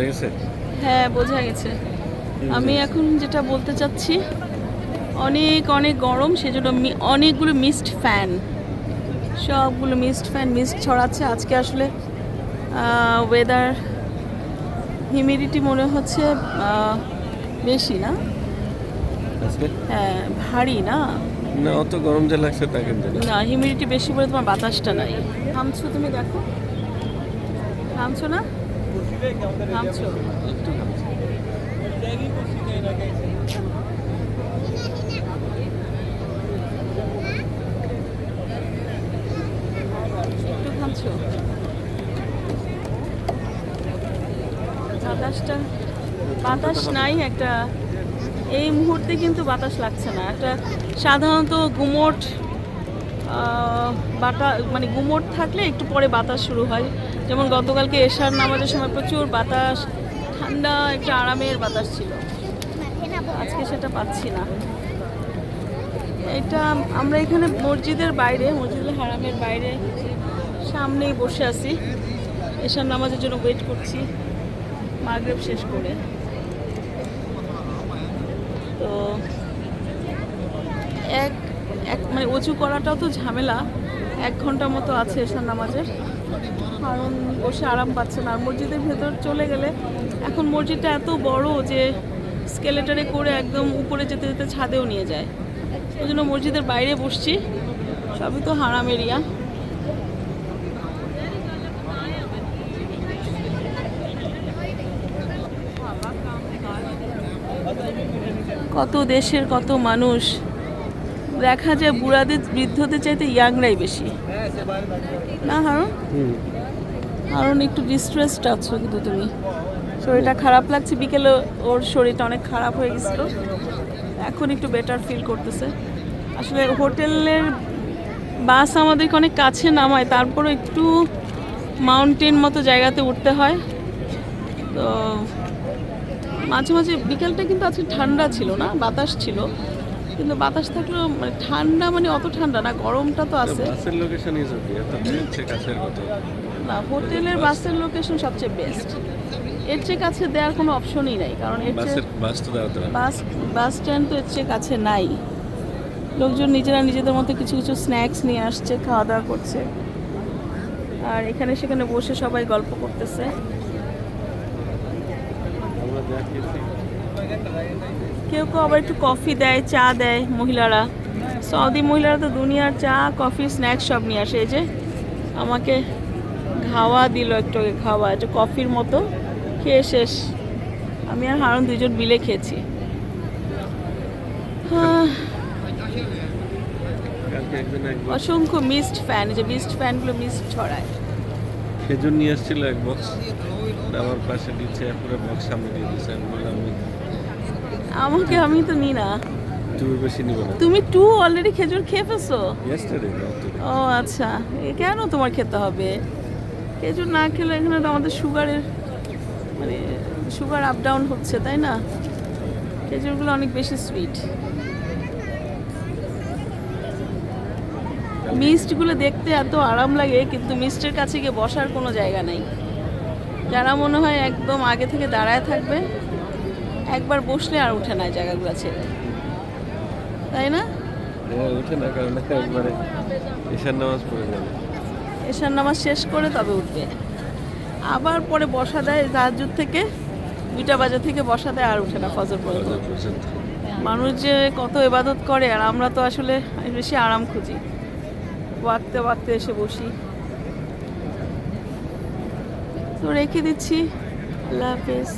বোঝা গেছে? হ্যাঁ বোঝা গেছে। আমি এখন যেটা বলতে চাচ্ছি অনেক অনেক গরম সেজন্য অনেকগুলো মিস্ট ফ্যান সবগুলো মিস্ট ফ্যান মিস্ট ছড়াচ্ছে। আজকে আসলে ওয়েদার হিউমিডিটি মনে হচ্ছে বেশি না? হ্যাঁ ভারী না? না অত গরম যে লাগছে তা কিন্তু না। না হিউমিডিটি বেশি বলে তোমার বাতাসটা নাই। থামছো তুমি দেখো। থামছো না? একটু ঘামছে। একটু খাচ্ছো বাতাসটা বাতাস নাই একটা। এই মুহূর্তে কিন্তু বাতাস লাগছে না। একটা সাধারণত গুমোট আহ, বাতা মানে গুমোট থাকলে একটু পরে বাতাস শুরু হয়। যেমন গতকালকে এশার নামাজের সময় প্রচুর বাতাস, ঠান্ডা একটা আরামের বাতাস ছিল। আজকে সেটা পাচ্ছি না। এটা আমরা এখানে মসজিদের বাইরে, মসজিদুল হারামের বাইরে সামনেই বসে আছি। এশার নামাজের জন্য ওয়েট করছি, মাগরেব শেষ করে। তো এক এক মানে উঁচু করাটাও তো ঝামেলা। এক ঘণ্টা মতো আছে এশার নামাজের। কারণ বসে আরাম পাচ্ছে না। আর মসজিদের ভেতর চলে গেলে এখন মসজিদটা এত বড় যে স্কেলেটারে করে একদম উপরে যেতে যেতে ছাদেও নিয়ে যায়। ওই জন্য মসজিদের বাইরে বসছি। সবই তো হারাম এরিয়া। কত দেশের কত মানুষ। দেখা যায় বুড়াদের বৃদ্ধদের চাইতে ইয়াংরাই বেশি। না হারুন? কারণ একটু ডিস্ট্রেসড আছো কিন্তু তুমি। শরীরটা খারাপ লাগছে বিকেলে ওর শরীরটা অনেক খারাপ হয়ে গেছিল। এখন একটু বেটার ফিল করতেছে। আসলে হোটেলের বাস আমাদেরকে অনেক কাছে নামায় তারপরও একটু মাউন্টেন মতো জায়গাতে উঠতে হয়। তো মাঝে মাঝে বিকেলটা কিন্তু আজকে ঠান্ডা ছিল না বাতাস ছিল। কিন্তু বাতাস থাকলেও মানে ঠান্ডা মানে অত ঠান্ডা না গরমটা তো আছে। বাসের লোকেশন ইজ ওকে হচ্ছে কাছের কথা না হোটেলের বাসের লোকেশন সবচেয়ে বেস্ট এর চেয়ে কাছে দেওয়ার কোনো অপশনই নাই কারণ এর চেয়ে বাস তো দাঁড়াতে বাস বাস স্ট্যান্ড তো এর চেয়ে কাছে নাই। লোকজন নিজেরা নিজেদের মতো কিছু কিছু স্ন্যাক্স নিয়ে আসছে খাওয়া দাওয়া করছে। আর এখানে সেখানে বসে সবাই গল্প করতেছে। আমরা কেউ কেউ আবার একটু কফি দেয় চা দেয় মহিলারা। সৌদি মহিলারা তো দুনিয়ার চা কফি স্ন্যাক্স সব নিয়ে আসে। এই যে আমাকে খাওয়া দিল একটু খাওয়া যে কফির মতো। খেয়ে শেষ। আমি আর হারুন দুজন মিলে খেয়েছি। অসংখ্য মিসড ফ্যান যে মিসড ফ্যানগুলো মিসড ছড়ায়। খেজুর নিয়ে আসছিল এক বক্স আমার পাশে দিচ্ছে পুরো বক্স সামনে দিয়ে দিচ্ছে। আমি বললাম আমি আমাকে আমি তো নি না। তুমি টু অলরেডি খেজুর খেয়ে ফেলছো? ও আচ্ছা। এ কেন তোমার খেতে হবে? খেজুর না খেলে এখানে তো আমাদের সুগারের মানে সুগার আপ ডাউন হচ্ছে তাই না? খেজুরগুলো অনেক বেশি সুইট মিস্টগুলো দেখতে এত আরাম লাগে কিন্তু মিস্টের কাছে গিয়ে বসার কোনো জায়গা নেই। যারা মনে হয় একদম আগে থেকে দাঁড়ায় থাকবে একবার বসলে আর উঠে না জায়গাগুলো ছেড়ে তাই না? হ্যাঁ উঠে না কারণ একবারে ঈশান নামাজ পড়ে যাবে। এশার নামাজ শেষ করে তবে উঠবে। আবার পরে বসা দেয় তাহাজুদ থেকে দুইটা বাজে থেকে বসা দেয় আর উঠে না ফজর পর্যন্ত। মানুষ যে কত ইবাদত করে আর আমরা তো আসলে বেশি আরাম খুঁজি। ওয়াক্তে ওয়াক্তে এসে বসি। তো রেখে দিচ্ছি। আল্লাহ হাফেজ।